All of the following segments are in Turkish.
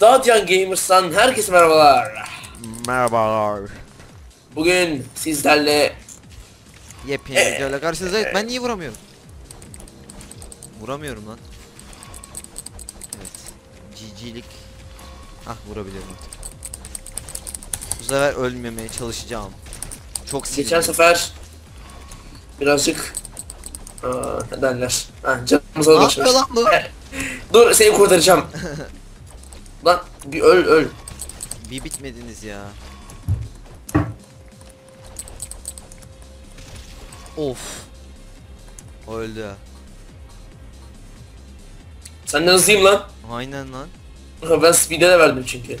Dadyan Gamers'tan herkese merhabalar. Merhabalar. Bugün sizlerle Yepyeni Ee, videoyla karşınızdayız. Ben niye vuramıyorum? Vuramıyorum lan. Evet. GG'lik. Ah vurabiliyorum artık. Bu sefer ölmemeye çalışacağım. Çok geçen sinirliyim. sefer birazcık aa, ne derler? Ha, canımıza Ne ulaşmış. yapıyor lan bu? Dur seni kurtaracağım. lan bir öl öl. Bir bitmediniz ya. Of. O öldü. Senden hızlıyım lan. Aynen lan. Ben speed'e de verdim çünkü.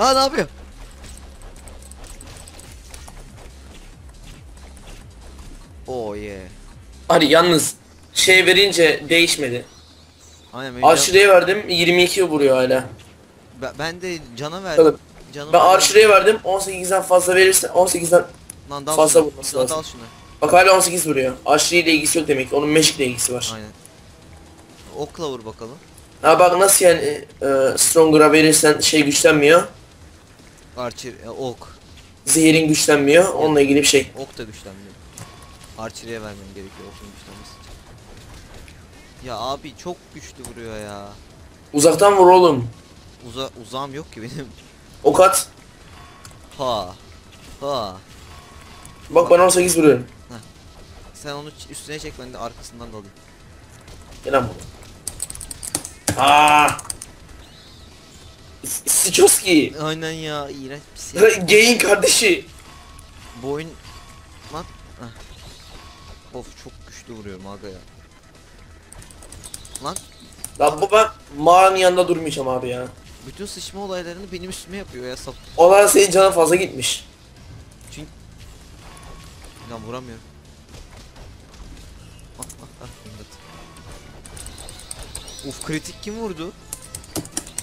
Aa ne yapıyor? Oh yeah. Hadi yalnız şey verince değişmedi. Aynen benim Arşire'ye verdim 22 vuruyor hala. ben, ben de cana verdim. Bakalım. Canım Ben Arşire'ye verdim 18'den fazla verirse 18'den Lan dal fazla şunu. vurması lazım. Dal şunu. bak hala 18 vuruyor. Arşire ile ilgisi yok demek ki onun Magic ile ilgisi var. Aynen. Okla vur bakalım. Ha bak nasıl yani e, Stronger'a verirsen şey güçlenmiyor. Archer, e, ok. Zehirin güçlenmiyor. Onunla ilgili bir şey. Ok da güçlenmiyor. Archer'e vermem gerekiyor okun güçlenmesi için. Ya abi çok güçlü vuruyor ya. Uzaktan vur oğlum. Uza uzağım yok ki benim. Ok at. Ha. Ha. Bak ben 18 vuruyorum. Sen onu üstüne çek ben de arkasından dalayım. Gel lan buraya. Aaa. S- Sichoski. Aynen ya iğrenç bir şey. Gay'in kardeşi. Bu oyun... Lan. Heh. Of çok güçlü vuruyorum aga ya. Lan Lan bu ben mağaranın yanında durmayacağım abi ya. bütün sıçma olaylarını benim üstüme yapıyor ya sap. Olan senin canın fazla gitmiş. Lan vuramıyorum. Ah ah ah imdat. Uf kritik kim vurdu?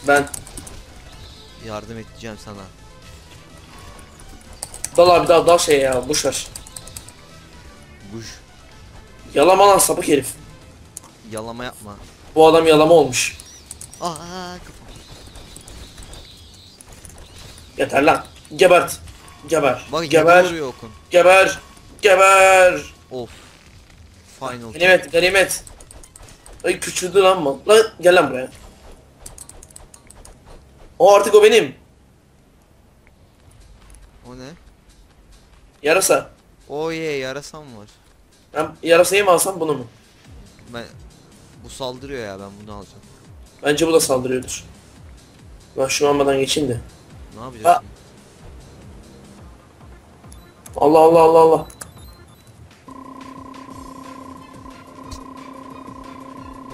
Ben. Yardım edeceğim sana. Dal abi dal dal şey ya boş ver. Buş. Yalama lan sapık herif. Yalama yapma. Bu adam yalama olmuş. Aa kafam. Yeter lan. Gebert. Geber. Bak yine Geber. vuruyor okun. Geber. Geber. Of. Final. Ganimet. Ganimet. Ay küçüldü lan bu. Lan gel lan buraya. O artık o benim. O ne? Yarasa. Oh yeah yarasam var. Ben yarasayı mı alsam bunu mu? Ben bu saldırıyor ya ben bunu alacağım. Bence bu da saldırıyordur. Ben şu almadan geçeyim de. Ne Ha. yapacağız? şimdi? Allah Allah Allah Allah.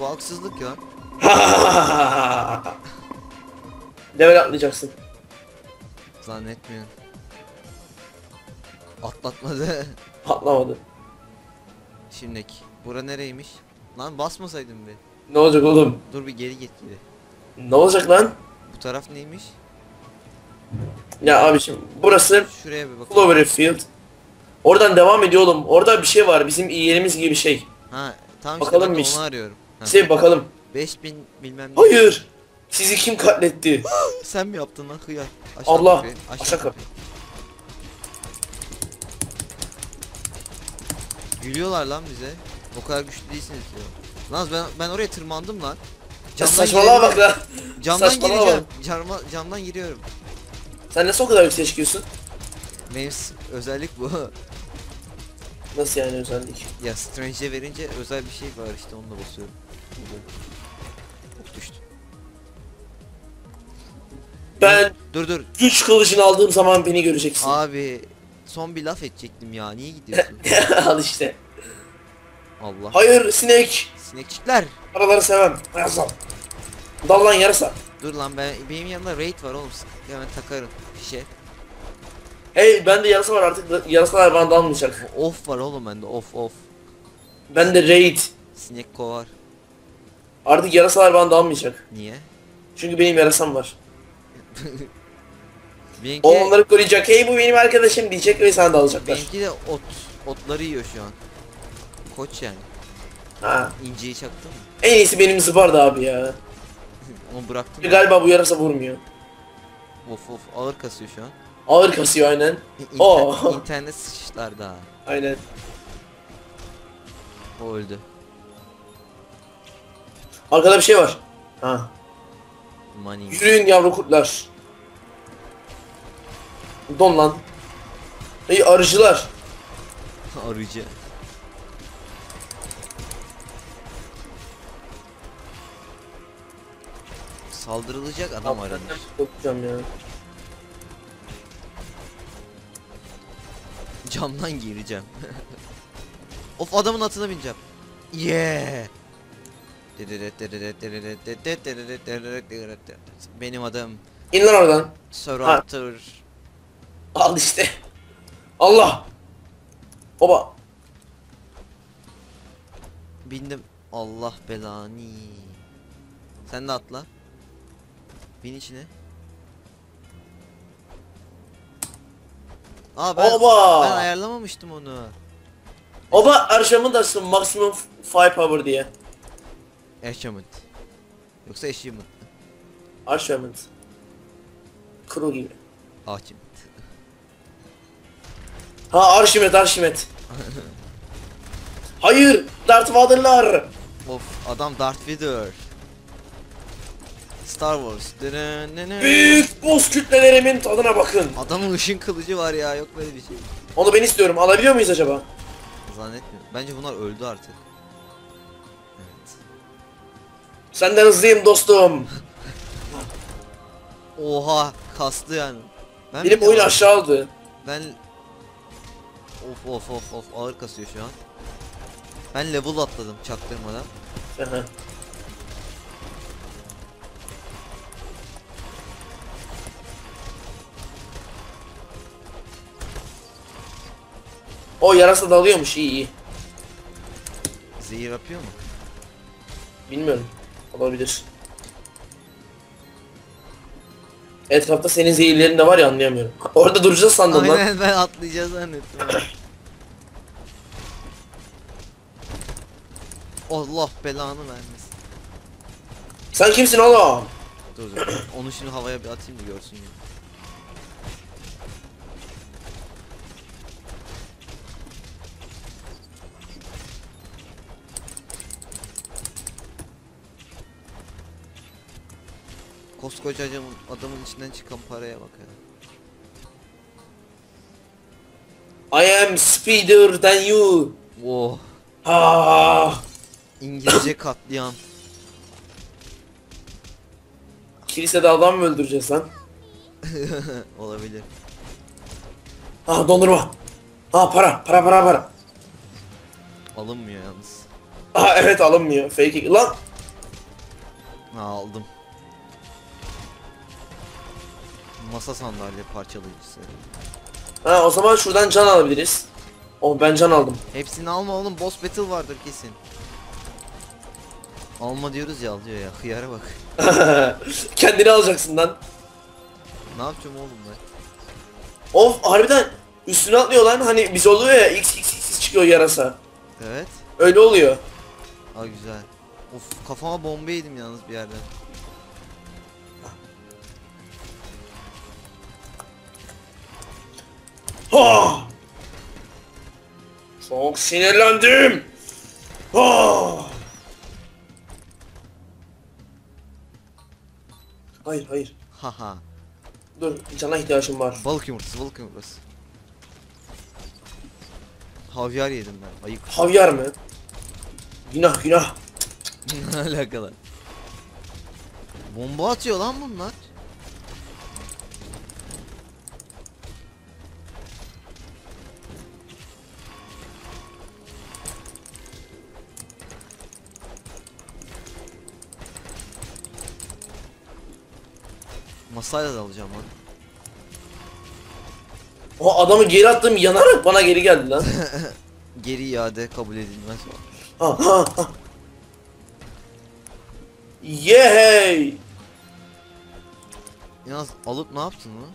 Bu haksızlık ya. Level atlayacaksın. Zannetmiyorum. Atlatmadı. Atlamadı. Şimdiki. Bura nereymiş? Lan basmasaydım bir. Ne olacak oğlum? Dur bir geri git bir. Ne olacak lan? Bu taraf neymiş? Ya abiciğim burası Şuraya bir bakalım. Cloverfield. Oradan devam ediyor oğlum. Orada bir şey var. Bizim yerimiz gibi bir şey. Ha tamam Bakalım işte ben de biz. onu arıyorum. Ha. İşte bakalım. 5000 bilmem ne. Hayır. Sizi kim katletti? Sen mi yaptın lan hıyar? Aç Allah, kapıyı, aşağı kapıyı. Gülüyorlar lan bize. O kadar güçlü değilsiniz diyor. Lan ben ben oraya tırmandım lan. Ya saçmalama bak lan. Camdan saçmalama gireceğim. Camdan, camdan giriyorum. Sen nasıl o kadar yüksek çıkıyorsun? Benim özellik bu. Nasıl yani özellik? ya Strange'e verince özel bir şey var işte onunla basıyorum. Ben Dur dur. güç kılıcını aldığım zaman beni göreceksin. Abi son bir laf edecektim ya. Niye gidiyorsun? Al işte. Allah. Hayır sinek. Sinekçikler. Araları sevmem. Yazal. Dal lan yarasa. Dur lan ben benim yanımda raid var oğlum. Hemen takarım fişe. Hey bende yarasa var artık da- yarasalar bana dalmayacak. Off var oğlum bende off off. Bende raid. Sinek kovar. Artık yarasalar bana dalmayacak. Niye? Çünkü benim yarasam var. Benimki, O onları koruyacak. Hey bu benim arkadaşım diyecek ve sana da alacaklar. benimki de ot, otları yiyor şu an. Koç yani. Ha. İnceyi çaktın mı? En iyisi benim zıbardı abi ya. Onu bıraktım. mı? Galiba bu yarasa vurmuyor. Of of ağır kasıyor şu an. Ağır kasıyor aynen. İnter- Oo. İnternet sıçışlar daha. Aynen. O öldü. Arkada bir şey var. Ha. Money. Yürüyün yavru kurtlar. Don lan. Ey arıcılar. Arıcı. Saldırılacak adam aranır. Yapacağım ya. Camdan gireceğim. of adamın atına bineceğim. Yeah. Benim adım İn lan oradan. Sir Ha. Arthur. Al işte. Allah. Oba. Bindim. Allah belanı. Sen de atla. Bin içine. Aa ben, Oba. ben ayarlamamıştım onu. Oba arşamın da maximum firepower diye. Achievement. Yoksa achievement. Arşamın. Kuru gibi. Achievement. Ha Arşimet Arşimet. Hayır. Darth Vader'lar. Of adam Darth Vader. Star Wars. Büyük boss kütlelerimin tadına bakın. Adamın ışın kılıcı var ya yok böyle bir şey. Onu ben istiyorum. Alabiliyor muyuz acaba? Zannetmiyorum. Bence bunlar öldü artık. Senden hızlıyım dostum. Oha kastı yani. Ben Benim oyun aşağı aldı. Ben Of of of of ağır kasıyor şu an. Ben level atladım çaktırmadan. O yarasa dalıyormuş iyi iyi. Zehir yapıyor mu? Bilmiyorum. Olabilir. Etrafta senin zehirlerin de var ya anlayamıyorum. Orada duracağız sandım lan. Aynen ben atlayacağız zannettim. Allah belanı vermesin. Sen kimsin oğlum? Dur dur. Onu şimdi havaya bir atayım da görsün ya. Koskoca adamın, adamın içinden çıkan paraya bak ya. I am speeder than you. Oh. Ha. İngilizce katliam. Kilisede adam mı öldüreceğiz lan? Olabilir. Ha dondurma. Ha para para para para. Alınmıyor yalnız. Ha evet alınmıyor. Fake lan. Ha aldım. Masa sandalye parçalayıcısı. Ha o zaman şuradan can alabiliriz. Oh ben can aldım. Hepsini alma oğlum boss battle vardır kesin. Alma diyoruz ya alıyor ya hıyara bak. Kendini alacaksın lan. Ne yapacağım oğlum ben? Of harbiden üstüne atlıyor lan hani biz oluyor ya x x x çıkıyor yarasa. Evet. Öyle oluyor. Ha güzel. Of kafama bomba yedim yalnız bir yerden. Ha! Çok sinirlendim. Ha! Hayır hayır. Haha. Dur cana ihtiyacım var. Balık yumurtası balık yumurtası. Havyar yedim ben ayık. Havyar mı? Günah günah. ne alakalı? Bomba atıyor lan bunlar. Masayla da alacağım lan. O adamı geri attım yanarak bana geri geldi lan. Geri iade kabul edilmez. ha ha ha. Yehey. Yalnız alıp ne yaptın lan?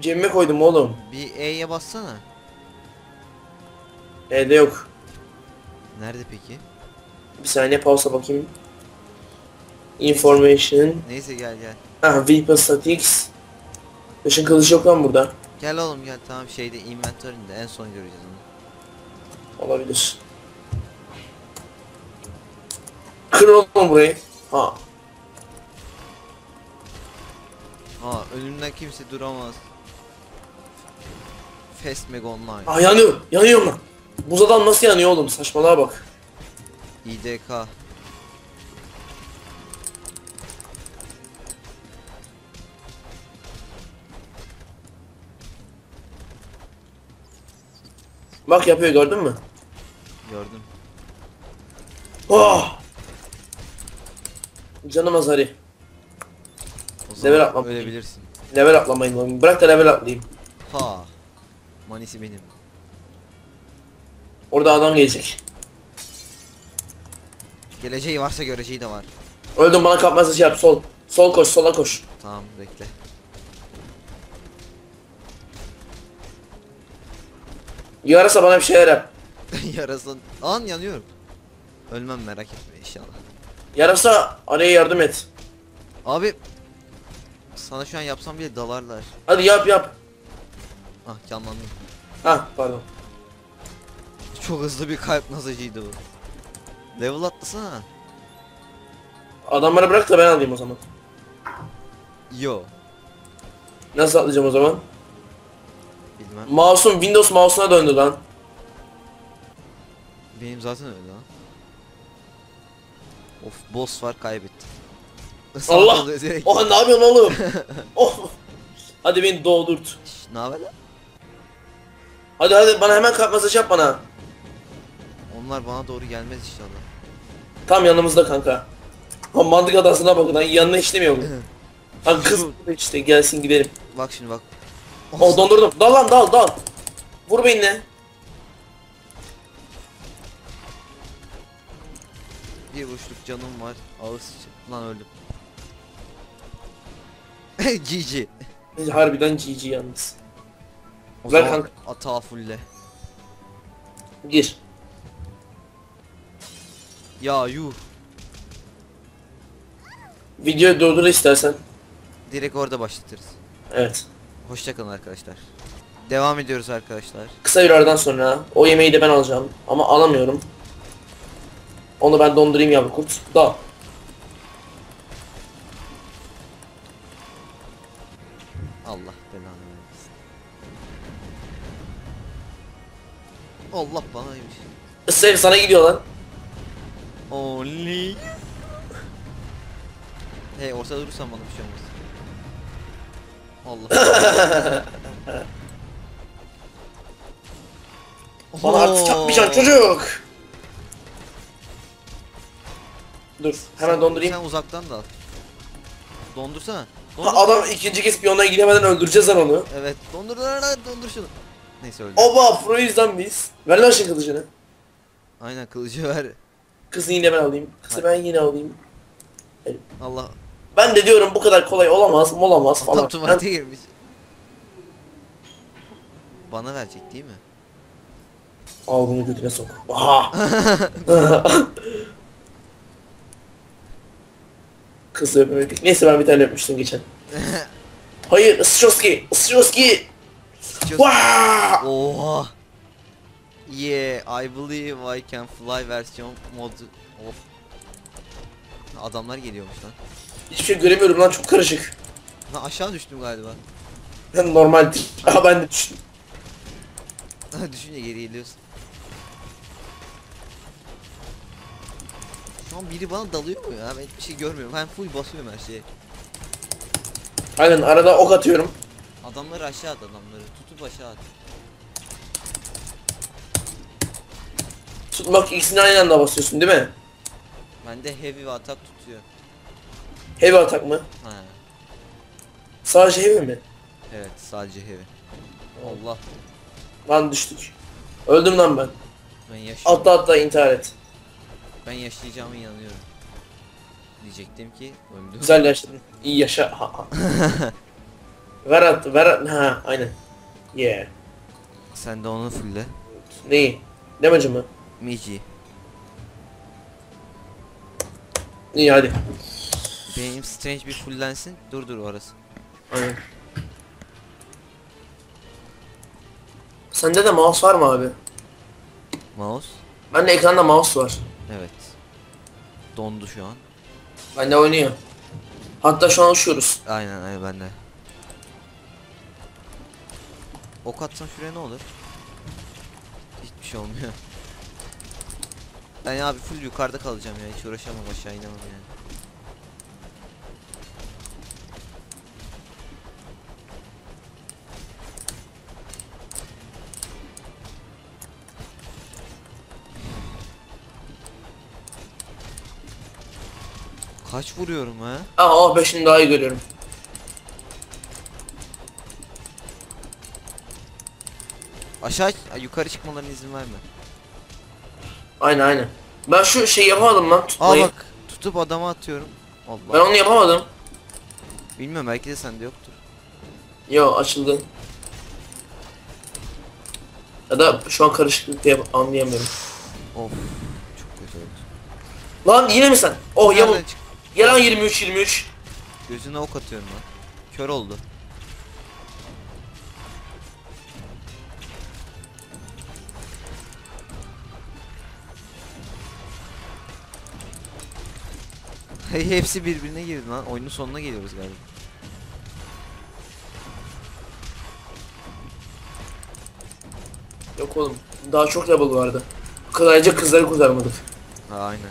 Cebime koydum oğlum. Bir E'ye bassana. Evde yok. Nerede peki? Bir saniye pausa bakayım. Information. Neyse gel gel. Ah, weapon statistics. Işın kılıcı yok lan burada. Gel oğlum gel tamam şeyde inventory'inde en son göreceğiz onu. Olabilir. Kır oğlum burayı. Ha. Aa önümden kimse duramaz. Fast Meg Online. Ah yanıyor. Yanıyor lan. Buz adam nasıl yanıyor oğlum? Saçmalığa bak. İDK. Bak yapıyor gördün mü? Gördüm. Oh! Canım azari. Level atlam. ölebilirsin. Level atlamayın. Bırak da level atlayayım. Ha. Manisi benim. Orada adam gelecek. Geleceği varsa göreceği de var. Öldüm bana kapmaz yap sol. Sol koş sola koş. Tamam bekle. Yarasa bana bir şeyler yap. Yarasın. An yanıyorum. Ölmem merak etme inşallah. Yarasa araya yardım et. Abi sana şu an yapsam bile dalarlar. Hadi yap yap. Ah canlandım. Ha pardon. Çok hızlı bir kalp masajıydı bu. Level atlasana. Adamları bırak da ben alayım o zaman. Yo. Nasıl atlayacağım o zaman? Bilmem. Mouse'um Windows mouse'una döndü lan. Benim zaten öyle lan. Of boss var kaybettim. Allah! Sağ ol, direkt. Oh ne yapıyorsun oğlum? oh. Hadi beni doğdurt. Ne haber lan? Hadi hadi bana hemen kalp masajı yap bana. Onlar bana doğru gelmez inşallah. Tam yanımızda kanka. Ha adasına bakın lan yanına işlemiyor? Ha kız işte gelsin gidelim. Bak şimdi bak. Oh dondurdum. Dal lan dal dal. Vur beynine. Bir vuruşluk canım var. Ağız sıçı- Lan öldüm. GG. Harbiden GG yalnız. O Ver kanka. atağı fulle. Gir. Ya yuh. Videoyu durdur istersen. Direkt orada başlatırız. Evet. Hoşçakalın arkadaşlar. Devam ediyoruz arkadaşlar. Kısa bir aradan sonra o yemeği de ben alacağım. Ama alamıyorum. Onu ben dondurayım yavru kurt. Dal. Allah belanı vermesin. Allah banaymış. Sev sana gidiyor lan. Only. Hey ortada durursan bana bir şey olmaz. Allah. Bana artık Oo. çarpmayacaksın çocuk. Dur hemen Sen- dondurayım. Sen uzaktan da al. Dondursana. Ha, Dondur. adam ikinci kez piyondan gidemeden öldüreceğiz lan onu. Evet dondur lan, dondur şunu. Neyse öldü. Oba lan biz. Ver lan şu kılıcını. Aynen kılıcı ver. Kızı yine ben alayım. Kızı ben yine alayım. Allah. Ben de diyorum bu kadar kolay olamaz, olamaz Tam falan. tuvalete girmiş. Bana verecek değil mi? Al bunu götüne sok. Aha. Kızı öpemedik. Neyse ben bir tane öpmüştüm geçen. Hayır, Isıçoski. Çok- Vaa! Oha. Yeah, I believe I can fly versiyon modu. Of. Adamlar geliyormuş lan. Hiçbir şey göremiyorum lan çok karışık. Lan aşağı düştüm galiba. Normal. Aha ben de düştüm. Düşünce geri geliyorsun. Şu an biri bana dalıyor mu ya? Ben hiçbir şey görmüyorum. Ben full basıyorum her şeye. Aynen arada ok atıyorum. Adamları aşağı at adamları. Tutup aşağı at. Tutmak ikisini aynı anda basıyorsun değil mi? Bende heavy ve atak tutuyor. Heavy atak mı? Ha. Sadece heavy mi? Evet sadece heavy. Allah. Lan düştük. Öldüm lan ben. Ben yaşıyorum. Atla atla intihar et. Ben yaşayacağıma inanıyorum. Diyecektim ki öldüm. Güzel yaşadın. İyi yaşa. Ha, ha. Ver at, ver at. Ha aynen. Yeah. Sen de onu fulle. Neyi? Demece mi? Miji. İyi hadi. Benim strange bir fullensin. Dur dur orası. Aynen. Sende de mouse var mı abi? Mouse. Bende ekranda mouse var. Evet. Dondu şu an. Bende oynuyor. Hatta şu an uçuyoruz. Aynen aynen bende. Ok atsam şuraya ne olur? Hiçbir şey olmuyor. Ben abi full yukarıda kalacağım ya hiç uğraşamam aşağı inemem yani. Kaç vuruyorum ha? Aa oh be şimdi daha iyi görüyorum. Aşağı yukarı çıkmalarına izin verme. Aynen aynen. Ben şu şey yapamadım lan Aa tutmayı. bak tutup adama atıyorum. Allah. Ben onu yapamadım. Bilmiyorum belki de sende yoktur. Yo açıldı. Ya da şu an karışıklık diye anlayamıyorum. Of çok kötü oldu. Lan yine mi sen? Oh ya bu. Nereden çık- Gel lan 23 23. Gözüne ok atıyorum lan. Kör oldu. Hepsi birbirine girdi lan. Oyunun sonuna geliyoruz galiba. Yok oğlum. Daha çok level vardı. Kılayca kızları kurtarmadık. Ha aynen.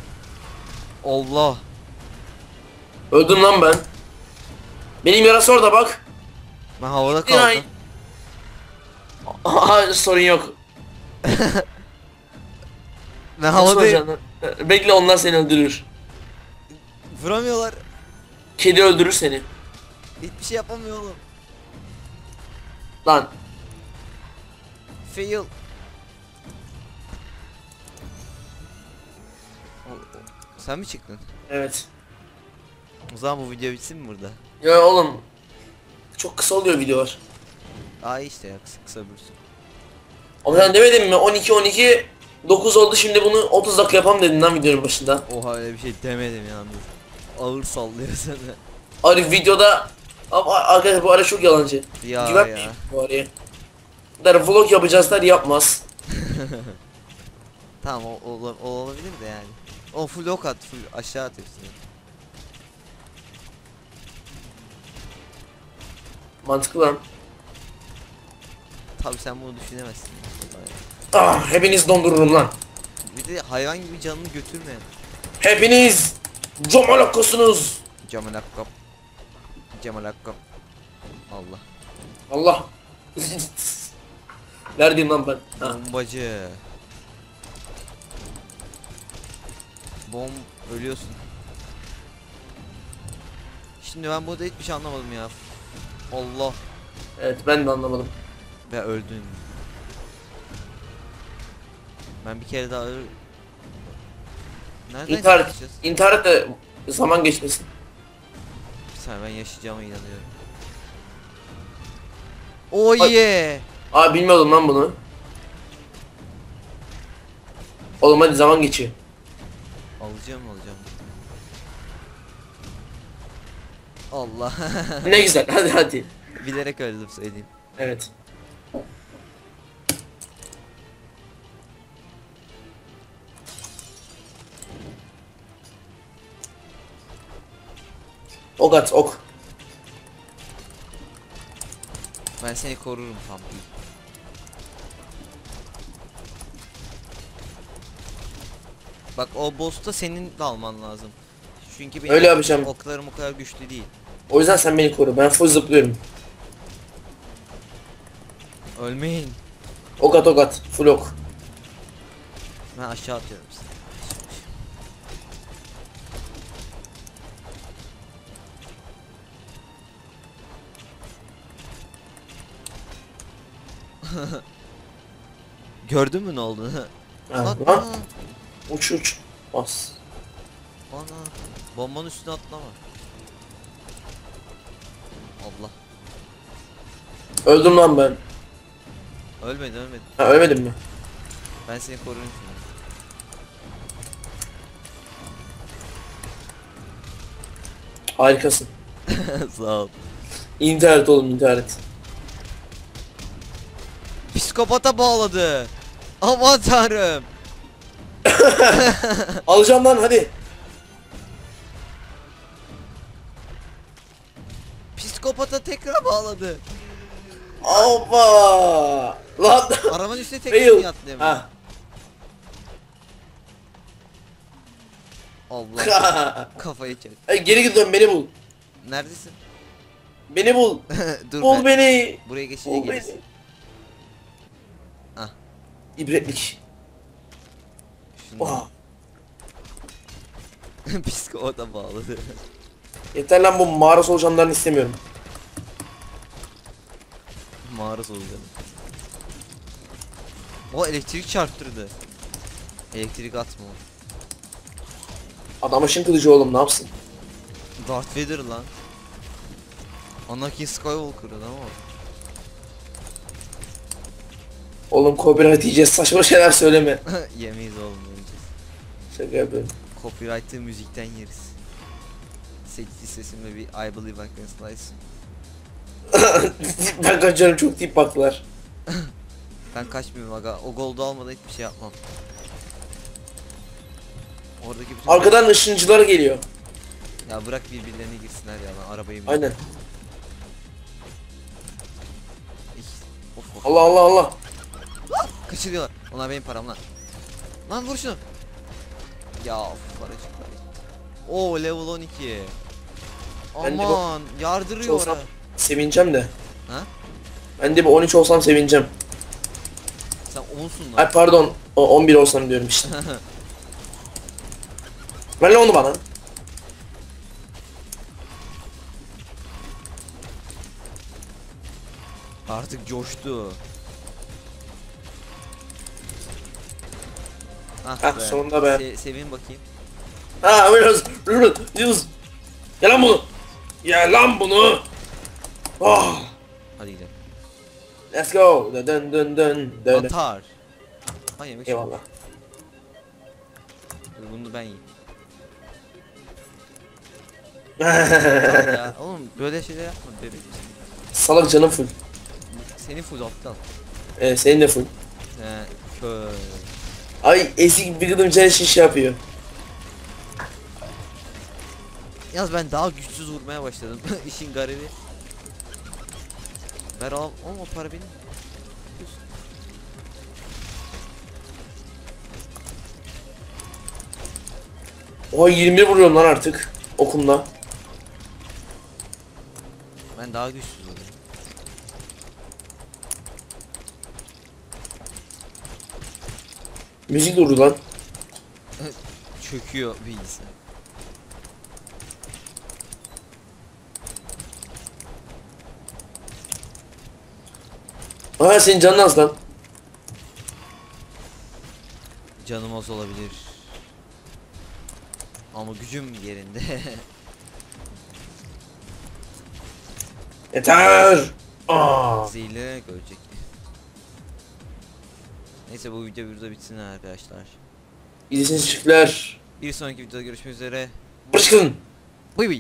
Allah. Öldüm lan ben. Benim yarası orada bak. Ben havada kaldım. Aha sorun yok. Ben havadayım. Bekle onlar seni öldürür. Vuramıyorlar. Kedi öldürür seni. Hiçbir şey yapamıyor oğlum. Lan. Fail. Sen mi çıktın? Evet. O zaman bu video bitsin mi burada? Ya oğlum. Çok kısa oluyor videolar. Aa iyi işte ya kısa kısa bürsün. Ama sen demedin mi 12 12 9 oldu şimdi bunu 30 dakika yapalım dedin lan videonun başında. Oha öyle bir şey demedim yalnız. Ağır sallıyor sana. Arif videoda Ama arkadaşlar bu ara çok yalancı. Ya Güvenmeyin ya. bu araya. Der vlog yapacağız der yapmaz. Tamam o, o, o olabilir de yani. O full ok at full aşağı at hepsini. Mantıklı lan. Tabi sen bunu düşünemezsin. Ah hepiniz dondururum lan. Bir de hayvan gibi canını götürmeyen. Hepiniz Akkam. Cemal Akkam. Allah. Allah. Neredeyim lan ben? Ha. Bombacı. Bom ölüyorsun. Şimdi ben burada hiçbir şey anlamadım ya. Allah. Evet ben de anlamadım. Ve öldün. Ben bir kere daha öl... Nereden İntihar, çıkacağız? intihar et de zaman geçmesin. Bir saniye ben yaşayacağıma inanıyorum. Ay. yeah! Aa bilmiyordum lan bunu. Oğlum hadi zaman geçiyor. Alacağım alacağım. Allah. Ne güzel hadi hadi. Bilerek öldüm söyleyeyim. Evet. Ok at ok. Ben seni korurum Pampi. Bak o boss'ta senin de alman lazım. Çünkü benim Öyle yapacağım. oklarım o kadar güçlü değil. O yüzden sen beni koru. Ben full zıplıyorum. Ölmeyin. Ok at ok at. Full ok. Ben aşağı atıyorum sizi. Gördün mü ne olduğunu? Ha, Lan, lan uç uç. Bas. ana. Bombanın üstüne atlama. Allah. Öldüm lan ben. Ölmedi ölmedi. Ha ölmedim mi? Ben seni şimdi. Harikasın. Sağ ol. İnternet oğlum internet. Psikopata bağladı. Aman tanrım. Alacağım lan hadi. Psikopata tekrar bağladı. Hoppa. Lan. Arabanın üstüne tekrar Fail. yattı demin. Ha. Allah kafayı çek. Ay, geri git dön beni bul. Neredesin? Beni bul. Dur bul ben. beni. Buraya geçince Bul beni. gelirsin. Ah. İbretlik. Şunu Oha. psikopata bağladı. Yeter lan bu mağara solucanlarını istemiyorum. Mağara solucanı. O elektrik çarptırdı. Elektrik atma. Adam ışın kılıcı oğlum ne yapsın? Darth Vader lan. Anakin Skywalker lan o. Oğlum copyright yiyeceğiz saçma şeyler söyleme. Yemeyiz oğlum yiyeceğiz. Şaka yapıyorum. Copyright'ı müzikten yeriz. Seçti sesimle bir I Believe I Can Slice. ben kaçarım çok tip baktılar. Ben kaçmıyorum aga. O goldu almadan hiçbir şey yapmam. Oradaki bütün... Arkadan ışıncılar geliyor. Ya bırak birbirlerine girsinler ya lan arabayı mı? Aynen. Of of. Allah Allah Allah. Kaçırıyorlar. Onlar benim param lan. Lan vur şunu. Ya of para çıktı. Oo level 12. Bence bu- Aman yardırıyor oraya. Sevineceğim de. Ha? Ben de bir 13 olsam sevineceğim. Sen 10'sun lan. Ay pardon. o 11 olsam diyorum işte. Ver lan onu bana. Artık coştu. Ah Hah, sonunda be. Se sevin bakayım. Ha biraz. Yunus. Gel lan bunu. Ya lan bunu. Oh. Hadi gidelim. Let's go. Dön dön dön dön. Atar. Ha yemek Eyvallah. Dur, Bunu ben yiyeyim. Ya. Oğlum böyle şeyler yapma bebek. Salak canım full. Senin full aptal. Ee, senin de full. He kör. Ay ezik bir gıdım canı şiş yapıyor. Yalnız ben daha güçsüz vurmaya başladım. İşin garibi. Ver al. Oğlum o para benim. Oha 21 vuruyorum lan artık. Okumla. Ben daha güçsüz oluyorum. Müzik durdu lan. Çöküyor bilgisayar. Aa senin canın az lan. Canım az olabilir. Ama gücüm yerinde. Yeter. Aa. Zehirle görecek. Neyse bu video burada bitsin arkadaşlar. İzlediğiniz çiftler. Bir sonraki videoda görüşmek üzere. Bırakın. Bıy bıy.